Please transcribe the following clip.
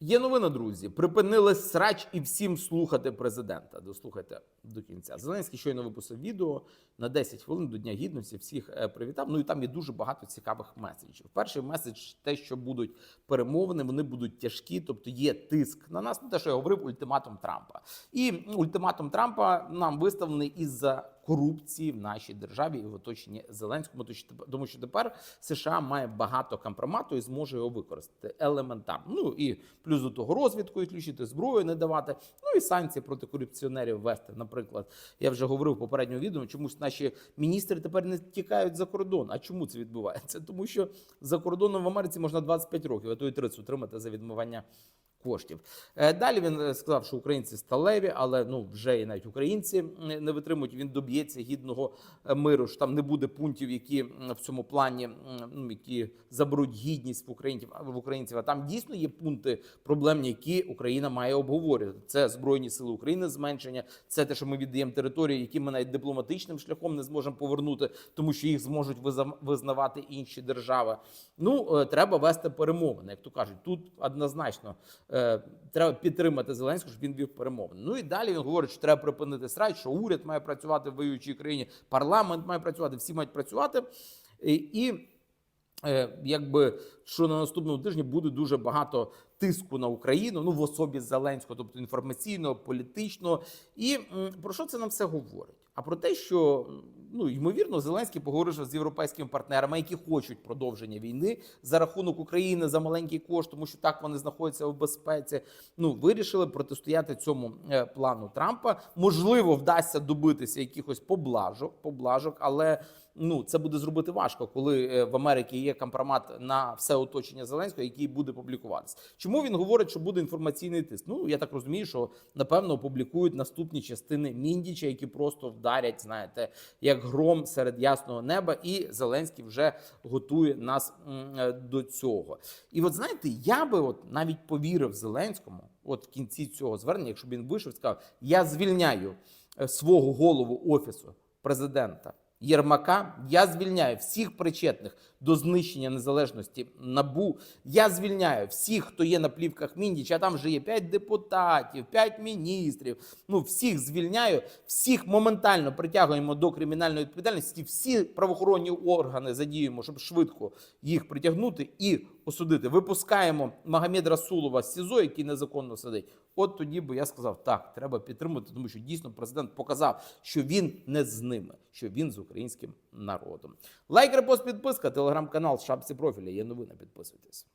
Є новина, друзі. Припинили срач і всім слухати президента. Дослухайте до кінця. Зеленський щойно випустив відео на 10 хвилин до Дня гідності. Всіх е, привітав. Ну і там є дуже багато цікавих меседжів. Перший меседж те, що будуть перемовини, вони будуть тяжкі, тобто є тиск на нас. Ну те, що я говорив, ультиматум Трампа. І ультиматум Трампа нам виставлений із-за корупції в нашій державі і в оточенні Зеленському. Тому що тепер- США має багато компромату і зможе його використати елементарно. Ну і плюс до того розвідку відключити, зброю не давати. Ну і санкції проти корупціонерів ввести. Наприклад, я вже говорив в попередньому відео, чомусь наші міністри тепер не тікають за кордон. А чому це відбувається? Тому що за кордоном в Америці можна 25 років, а то й 30 отримати за відмивання коштів. Е, Далі він е, сказав, що українці сталеві, але ну вже і навіть українці не витримують. Він доб'ється гідного е, миру. Що там не буде пунктів, які в цьому плані ну, які заберуть гідність в українців. В українців. А там дійсно є пункти проблемні, які Україна має обговорювати. Це збройні сили України, зменшення, це те, що ми віддаємо території, які ми навіть дипломатичним шляхом не зможемо повернути, тому що їх зможуть визна- визнавати інші держави. Ну треба вести перемовини, як то кажуть. Тут однозначно треба підтримати Зеленського, щоб він вів перемовини. Ну і далі він говорить, що треба припинити страйк, що уряд має працювати в воюючій країні, парламент має працювати, всі мають працювати. І, і е, якби що на наступному тижні буде дуже багато тиску на Україну, ну в особі Зеленського, тобто інформаційного, політичного. І про що це нам все говорить? А про те, що ну ймовірно, Зеленський поговорив з європейськими партнерами, які хочуть продовження війни за рахунок України за маленький кошт, тому що так вони знаходяться в безпеці. Ну вирішили протистояти цьому е, плану Трампа. Можливо, вдасться добитися якихось поблажок, поблажок, але ну це буде зробити важко, коли е, в Америці є компромат на все оточення Зеленського, який буде публікуватися. Чому він говорить, що буде інформаційний тиск? Ну я так розумію, що напевно опублікують наступні частини Міндіча, які просто вдарять, знаєте, як гром серед ясного неба, і Зеленський вже готує нас е, до цього. І от знаєте, я би от навіть повірив Зеленському, от в кінці цього звернення, якщо б він вийшов, сказав: я звільняю е, свого голову офісу президента. Єрмака я звільняю всіх причетних до знищення незалежності набу. Я звільняю всіх, хто є на плівках Міндіча. а Там вже є 5 депутатів, 5 міністрів. Ну всіх звільняю, всіх моментально притягуємо до кримінальної відповідальності. Всі правоохоронні органи задіємо, щоб швидко їх притягнути і осудити. Випускаємо Магомед Расулова з СІЗО, який незаконно сидить. От тоді би я сказав, так, треба підтримати, тому що дійсно президент показав, що він не з ними, що він з українським народом. Лайк, репост, підписка, телеграм-канал, шапці профіля. Є новини, підписуйтесь.